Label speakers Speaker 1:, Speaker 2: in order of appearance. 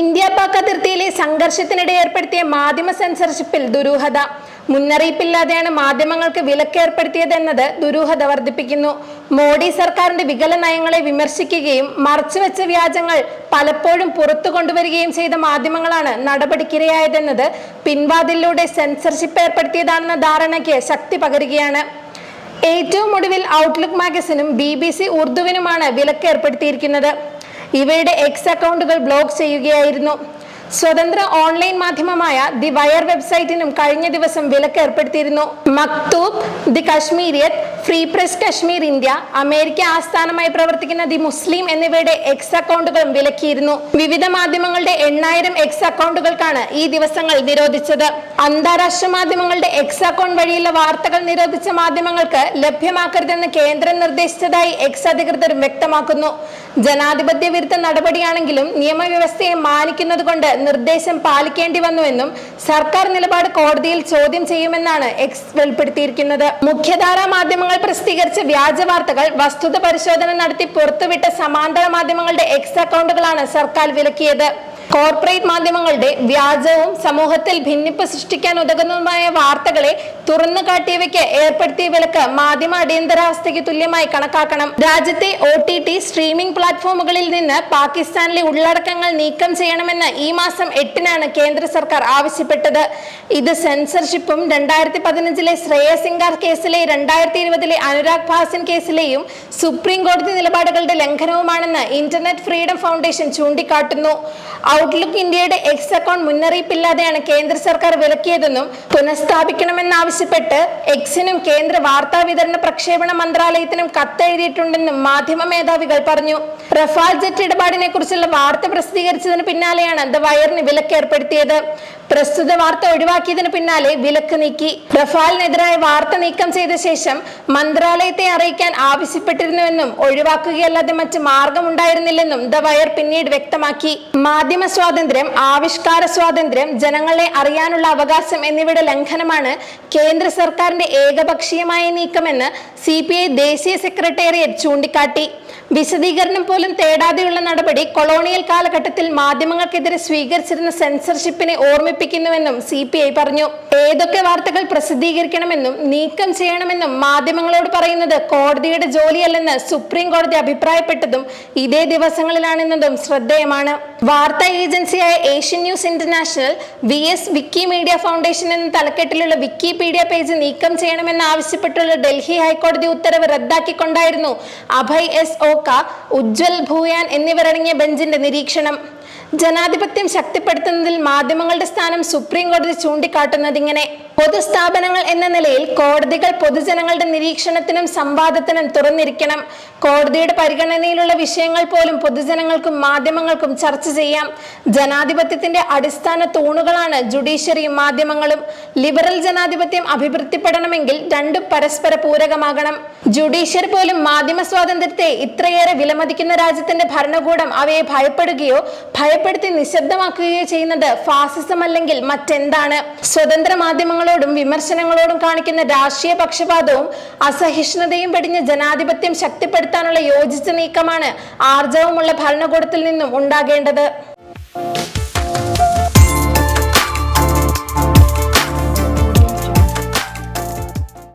Speaker 1: India Pak അതിർത്തിയിലെ സംഘർഷത്തിനിടെ ഏർപ്പെടുത്തിയ മാധ്യമ സെൻസർഷിപ്പിൽ ദുരൂഹത. മുന്നറിയിപ്പില്ലാതെയാണ് മാധ്യമങ്ങൾക്ക് വിലക്ക് ഏർപ്പെടുത്തിയതെന്നത് ദുരൂഹത വർദ്ധിപ്പിക്കുന്നു. മോഡി സർക്കാരിന്റെ വികല നയങ്ങളെ വിമർശിക്കുകയും മറച്ചുവെച്ച വ്യാജങ്ങൾ പലപ്പോഴും പുറത്തു കൊണ്ടുവരികയും ചെയ്ത മാധ്യമങ്ങളാണ് നടപടിക്കിരയായതെന്നത് പിൻവാതിലൂടെ സെൻസർഷിപ്പ് ഏർപ്പെടുത്തിയതാണെന്ന ധാരണയ്ക്ക് ശക്തി പകരുകയാണ്. ഏറ്റവും ഒടുവിൽ ഔട്ട്ലുക്ക് മാഗസിനും ബി ബി സി ഉറുദുവിനുമാണ് വിലക്ക് ഏർപ്പെടുത്തിയിരിക്കുന്നത്. ഇവയുടെ എക്സ് അക്കൗണ്ടുകൾ ബ്ലോക്ക് ചെയ്യുകയായിരുന്നു. സ്വതന്ത്ര ഓൺലൈൻ മാധ്യമമായ ദി വയർ വെബ്സൈറ്റിനും കഴിഞ്ഞ ദിവസം വിലക്ക് ഏർപ്പെടുത്തിയിരുന്നു. Maktoob the Kashmiriyat free press Kashmir India America ആസ്ഥാനമായി പ്രവർത്തിക്കുന്ന ദി മുസ്ലിം എന്നിവയുടെ എക്സ് അക്കൗണ്ടുകളും വിലക്കിയിരുന്നു. വിവിധ മാധ്യമങ്ങളുടെ എണ്ണായിരം എക്സ് അക്കൗണ്ടുകൾക്കാണ് ഈ ദിവസങ്ങൾ നിരോധിച്ചത്. അന്താരാഷ്ട്ര മാധ്യമങ്ങളുടെ എക്സ് അക്കൗണ്ട് വഴിയുള്ള വാർത്തകൾ നിരോധിച്ച മാധ്യമങ്ങൾക്ക് ലഭ്യമാക്കരുതെന്ന് കേന്ദ്രം നിർദ്ദേശിച്ചതായി എക്സ് അധികൃതരും വ്യക്തമാക്കുന്നു. ജനാധിപത്യ വിരുദ്ധ നടപടിയാണെങ്കിലും നിയമവ്യവസ്ഥയെ മാനിക്കുന്നത് കൊണ്ട് നിർദ്ദേശം പാലിക്കേണ്ടി വന്നുവെന്നും സർക്കാർ നിലപാട് കോടതിയിൽ ചോദ്യം ചെയ്യുമെന്നാണ് എക്സ് വെളിപ്പെടുത്തിയിരിക്കുന്നത്. മുഖ്യധാരാ മാധ്യമങ്ങൾ പ്രസിദ്ധീകരിച്ച വ്യാജ വാർത്തകൾ വസ്തുത പരിശോധന നടത്തി പുറത്തുവിട്ട സമാന്തര മാധ്യമങ്ങളുടെ എക്സ് അക്കൗണ്ടുകളാണ് സർക്കാർ വിലക്കിയത്. കോർപ്പറേറ്റ് മാധ്യമങ്ങളുടെ വ്യാജവും സമൂഹത്തിൽ ഭിന്നിപ്പ് സൃഷ്ടിക്കാൻ ഉതകുന്നതുമായ വാർത്തകളെ തുറന്നു കാട്ടിയവയ്ക്ക് ഏർപ്പെടുത്തിയ വിലക്ക് മാധ്യമ അടിയന്തരാവസ്ഥയ്ക്ക് തുല്യമായി കണക്കാക്കണം. രാജ്യത്തെ ഒ ടി ടി സ്ട്രീമിംഗ് പ്ലാറ്റ്ഫോമുകളിൽ നിന്ന് പാകിസ്ഥാനിലെ ഉള്ളടക്കങ്ങൾ നീക്കം ചെയ്യണമെന്ന് ഈ മാസം എട്ടിനാണ് കേന്ദ്ര സർക്കാർ ആവശ്യപ്പെട്ടത്. ഇത് സെൻസർഷിപ്പും രണ്ടായിരത്തി പതിനഞ്ചിലെ ശ്രേയ സിംഗാർ കേസിലെ രണ്ടായിരത്തി ഇരുപതിലെ അനുരാഗ് ഭാസൻ കേസിലെയും സുപ്രീം കോടതി നിലപാടുകളുടെ ലംഘനവുമാണെന്ന് ഇന്റർനെറ്റ് ഫ്രീഡം ഫൗണ്ടേഷൻ ചൂണ്ടിക്കാട്ടുന്നു. ഔട്ട്ലുക്ക് ഇന്ത്യയുടെ എക്സ് അക്കൗണ്ട് മുന്നറിയിപ്പില്ലാതെയാണ് കേന്ദ്ര സർക്കാർ വിലക്കിയതെന്നും പുനഃസ്ഥാപിക്കണമെന്നാവശ്യപ്പെട്ട് എക്സിനും കേന്ദ്ര വാർത്താ വിതരണ പ്രക്ഷേപണ മന്ത്രാലയത്തിനും കത്തെഴുതിയിട്ടുണ്ടെന്നും മാധ്യമ മേധാവികൾ പറഞ്ഞു. റഫാൽ ജെറ്റ് ഇടപാടിനെ കുറിച്ചുള്ള വാർത്ത പ്രസിദ്ധീകരിച്ചതിന് പിന്നാലെയാണ് ദ വയറിന് വിലക്ക് ഏർപ്പെടുത്തിയത് പ്രസ്തുത വാർത്ത ഒഴിവാക്കിയതിന് പിന്നാലെ വിലക്ക് നീക്കി. റഫാലിനെതിരായ വാർത്ത നീക്കം ചെയ്ത ശേഷം മന്ത്രാലയത്തെ അറിയിക്കാൻ ആവശ്യപ്പെട്ടിരുന്നുവെന്നും ഒഴിവാക്കുകയല്ലാതെ മറ്റ് മാർഗമുണ്ടായിരുന്നില്ലെന്നും ദ വയർ പിന്നീട് വ്യക്തമാക്കി. മാധ്യമ സ്വാതന്ത്ര്യം ആവിഷ്കാര സ്വാതന്ത്ര്യം ജനങ്ങളെ അറിയാനുള്ള അവകാശം എന്നിവയുടെ ലംഘനമാണ് കേന്ദ്ര സർക്കാരിന്റെ ഏകപക്ഷീയമായ നീക്കമെന്ന് സി ദേശീയ സെക്രട്ടേറിയറ്റ് ചൂണ്ടിക്കാട്ടി. വിശദീകരണം പോലും തേടാതെയുള്ള നടപടി കൊളോണിയൽ കാലഘട്ടത്തിൽ മാധ്യമങ്ങൾക്കെതിരെ സ്വീകരിച്ചിരുന്ന സെൻസർഷിപ്പിനെ ഓർമ്മിപ്പിക്കുന്നുവെന്നും സി പി ഐ പറഞ്ഞു. ഏതൊക്കെ വാർത്തകൾ പ്രസിദ്ധീകരിക്കണമെന്നും നീക്കം ചെയ്യണമെന്നും മാധ്യമങ്ങളോട് പറയുന്നത് കോടതിയുടെ ജോലിയല്ലെന്ന് സുപ്രീം കോടതി അഭിപ്രായപ്പെട്ടതും ഇതേ ദിവസങ്ങളിലാണെന്നതും ശ്രദ്ധേയമാണ്. വാർത്താ ഏജൻസിയായ Asian news international V S Wikimedia foundation എന്ന തലക്കെട്ടിലുള്ള വിക്കിപീഡിയ പേജ് നീക്കം ചെയ്യണമെന്ന് ആവശ്യപ്പെട്ടുള്ള ഡൽഹി ഹൈക്കോടതി ഉത്തരവ് റദ്ദാക്കിക്കൊണ്ടായിരുന്നു അഭയ് എസ് ഓക്ക ഉജ്വൽ ഭൂയാൻ എന്നിവരടങ്ങിയ ബെഞ്ചിന്റെ നിരീക്ഷണം. ജനാധിപത്യം ശക്തിപ്പെടുത്തുന്നതിൽ മാധ്യമങ്ങളുടെ സ്ഥാനം സുപ്രീം കോടതി ചൂണ്ടിക്കാട്ടുന്നത് ഇങ്ങനെ. പൊതുസ്ഥാപനങ്ങൾ എന്ന നിലയിൽ കോടതികൾ പൊതുജനങ്ങളുടെ നിരീക്ഷണത്തിനും സംവാദത്തിനും തുറന്നിരിക്കണം. കോടതിയുടെ പരിഗണനയിലുള്ള വിഷയങ്ങൾ പോലും പൊതുജനങ്ങൾക്കും മാധ്യമങ്ങൾക്കും ചർച്ച ചെയ്യാം. ജനാധിപത്യത്തിന്റെ അടിസ്ഥാന തൂണുകളാണ് ജുഡീഷ്യറിയും മാധ്യമങ്ങളും. ലിബറൽ ജനാധിപത്യം അഭിവൃദ്ധിപ്പെടണമെങ്കിൽ രണ്ടും പരസ്പര പൂരകമാകണം. ജുഡീഷ്യറി പോലും മാധ്യമ സ്വാതന്ത്ര്യത്തെ ഇത്രയേറെ വിലമതിക്കുന്ന രാജ്യത്തിന്റെ ഭരണകൂടം അവയെ ഭയപ്പെടുകയോ ഭയപ്പെടുത്തി നിശബ്ദമാക്കുകയോ ചെയ്യുന്നത് ഫാസിസം അല്ലെങ്കിൽ മറ്റെന്താണ്? സ്വതന്ത്ര മാധ്യമങ്ങളോടും വിമർശനങ്ങളോടും കാണിക്കുന്ന രാഷ്ട്രീയ പക്ഷപാതവും അസഹിഷ്ണുതയും വെടിഞ്ഞ ജനാധിപത്യം ശക്തിപ്പെടുത്താനുള്ള യോജിച്ച നീക്കമാണ് ആർജവമുള്ള ഭരണകൂടത്തിൽ നിന്നും ഉണ്ടാകേണ്ടത്.